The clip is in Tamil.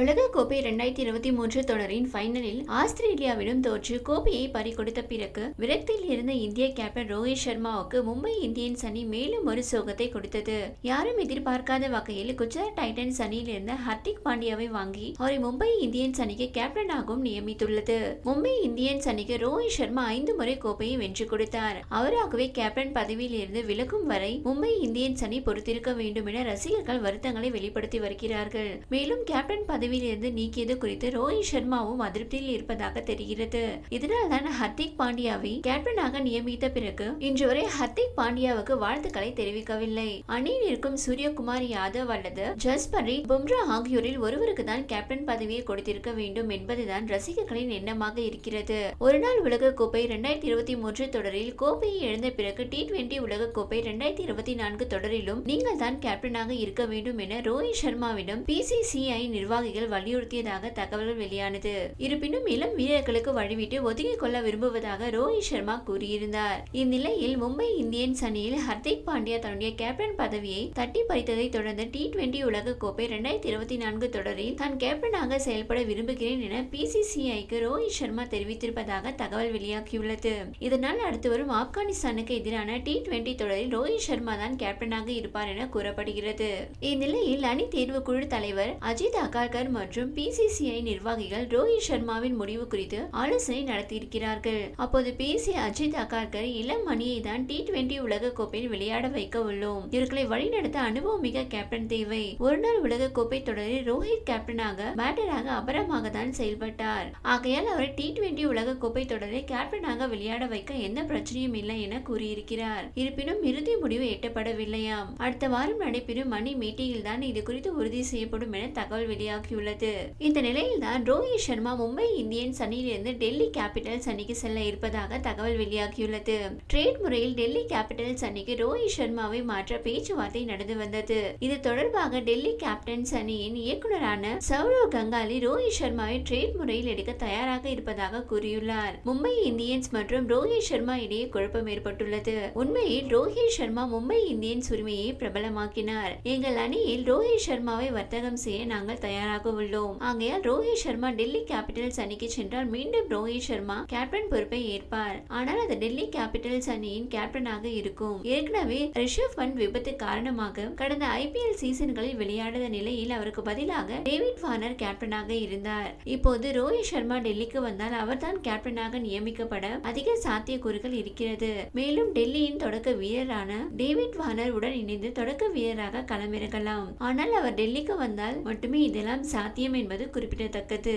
உலகக்கோப்பை இரண்டாயிரத்தி இருபத்தி மூன்று தொடரின் ஃபைனலில் ஆஸ்திரேலியாவிடம் தோற்று கோப்பையை பறிகொடுத்த பிறகு விரக்தியில் இருந்த இந்திய கேப்டன் ரோஹித் சர்மாவுக்கு மும்பை இந்தியன்ஸ் அணி மேலும் ஒரு சோகத்தை கொடுத்தது. யாரும் எதிர்பார்க்காத வகையில் குஜராத் டைட்டன்ஸ் அணியில் இருந்த ஹர்திக் பாண்டியாவை வாங்கி அவரை மும்பை இந்தியன்ஸ் அணிக்கு கேப்டனாகவும் நியமித்துள்ளது. மும்பை இந்தியன்ஸ் அணிக்கு ரோஹித் சர்மா ஐந்து முறை கோப்பையை வென்று கொடுத்தார். அவராகவே கேப்டன் பதவியில் இருந்து விலகும் வரை மும்பை இந்தியன்ஸ் அணி பொறுத்திருக்க வேண்டும் என ரசிகர்கள் வருத்தங்களை வெளிப்படுத்தி வருகிறார்கள். மேலும் கேப்டன் பதவியில் பதவியிலிருந்து நீக்கியது குறித்து ரோஹித் சர்மாவும் அதிருப்தியில் இருப்பதாக தெரிகிறது. இதனால் தான் ஹர்திக் பாண்டியாவை கேப்டனாக நியமித்த பிறகு இன்று வரை ஹர்திக் பாண்டியாவுக்கு வாழ்த்துக்களை தெரிவிக்கவில்லை. அணியில் இருக்கும் சூரியகுமார் யாதவ் அல்லது ஜஸ்பரி பும்ரா ஆகியோரில் ஒருவருக்கு தான் கேப்டன் பதவியை கொடுத்திருக்க வேண்டும் என்பதுதான் ரசிகர்களின் எண்ணமாக இருக்கிறது. ஒருநாள் உலக கோப்பை இரண்டாயிரத்தி இருபத்தி மூன்று தொடரில் கோப்பையை இழந்த பிறகு டி டுவெண்டி உலக கோப்பை இரண்டாயிரத்தி இருபத்தி நான்கு தொடரிலும் நீங்கள் தான் கேப்டனாக இருக்க வேண்டும் என ரோஹித் சர்மாவிடம் பிசிசிஐ நிர்வாகிகள் வலியுறுத்தியதாக தகவல்கள் வெளியானது. இருப்பினும் இளம் வீரர்களுக்கு வழிவிட்டு ஒதுங்கிக் கொள்ள விரும்புவதாக ரோஹித் சர்மா கூறியிருந்தார். இந்நிலையில் மும்பை இந்தியன்ஸ் அணியில் ஹர்திக் பாண்டியா தன்னுடைய கேப்டன் பதவியை தட்டி பறித்ததை தொடர்ந்து டி டுவெண்டி உலக கோப்பை இரண்டாயிரத்தி இருபத்தி நான்கு தொடரில் தான் கேப்டனாக செயல்பட விரும்புகிறேன் என பிசிசிஐக்கு ரோஹித் சர்மா தெரிவித்திருப்பதாக தகவல் வெளியாகியுள்ளது. இதனால் அடுத்து வரும் ஆப்கானிஸ்தானுக்கு எதிரான டி டுவெண்டி தொடரில் ரோஹித் சர்மா தான் கேப்டனாக இருப்பார் என கூறப்படுகிறது. இந்நிலையில் அணி தேர்வுக்குழு தலைவர் அஜித் அகார்கர் மற்றும் பிசிசிஐ நிர்வாகிகள் ரோஹித் சர்மாவின் முடிவு குறித்து ஆலோசனை நடத்தியிருக்கிறார்கள். அப்போது பேசிய அஜித் அகார்கர் இளம் அணியை தான் டி டுவெண்டி உலக கோப்பையில் விளையாட வைக்க உள்ளோம். இவர்களை வழிநடத்த அனுபவம் மிக கேப்டன் தேவை. ஒருநாள் உலக கோப்பை தொடரில் ரோஹித் கேப்டனாக பேட்டராக அபரமாக தான் செயல்பட்டார். ஆகையால் அவரை டி டுவெண்டி உலக கோப்பை தொடரில் கேப்டனாக விளையாட வைக்க எந்த பிரச்சனையும் இல்லை என கூறியிருக்கிறார். இருப்பினும் இறுதி முடிவு எட்டப்படவில்லையாம். அடுத்த வாரம் நடைபெறும் மணி மீட்டிங்கில் தான் இது குறித்து உறுதி செய்யப்படும் என தகவல் வெளியாகியுள்ளது இந்த நிலையில் தான் ரோஹித் சர்மா மும்பை இந்தியன்ஸ் அணியிலிருந்து டெல்லி கேபிட்டல்ஸ் அணிக்கு செல்ல இருப்பதாக தகவல் வெளியாகியுள்ளது. ட்ரேட் முறையில் டெல்லி கேபிட்டல்ஸ் அணிக்கு ரோஹித் சர்மாவை மாற்ற பேச்சுவார்த்தை நடந்து வந்தது. இது தொடர்பாக டெல்லி கேப்டன்ஸ் அணியின் இயக்குநரான சௌரவ் கங்காலி ரோஹித் சர்மாவை ட்ரேட் முறையில் எடுக்க தயாராக இருப்பதாக கூறியுள்ளார். மும்பை இந்தியன்ஸ் மற்றும் ரோஹித் சர்மா இடையே குழப்பம் ஏற்பட்டுள்ளது. உண்மையில் ரோஹித் சர்மா மும்பை இந்தியன்ஸ் உரிமையை பிரபலமாக்கினார். எங்கள் அணியில் ரோஹித் சர்மாவை வர்த்தகம் செய்ய நாங்கள் தயாராக உள்ளோம். ஆகையால் ரோஹித் சர்மா டெல்லி கேபிட்டல்ஸ் அணிக்கு சென்றால் மீண்டும் ரோஹித் சர்மா கேப்டன் பொறுப்பை ஏற்பார். ஆனால் அது டெல்லி கேபிட்டல்ஸ் அணியின் கேப்டனாக இருக்கும். ஏற்கனவே ரிஷப் பண்ட் விபத்து காரணமாக கடந்த ஐபிஎல் சீசன்களில் விளையாடாத நிலையில் அவருக்கு பதிலாக டேவிட் வார்னர் கேப்டனாக இருந்தார். இப்போது ரோஹித் சர்மா டெல்லிக்கு வந்தால் அவர்தான் கேப்டனாக நியமிக்கப்பட அதிக சாத்தியக்கூறுகள் இருக்கிறது. மேலும் டெல்லியின் தொடக்க வீரரான டேவிட் வார்னர் உடன் இணைந்து தொடக்க வீரராக களமிறங்கலாம். ஆனால் அவர் டெல்லிக்கு வந்தால் மட்டுமே இதெல்லாம் சாத்தியம் என்பது குறிப்பிடத்தக்கது.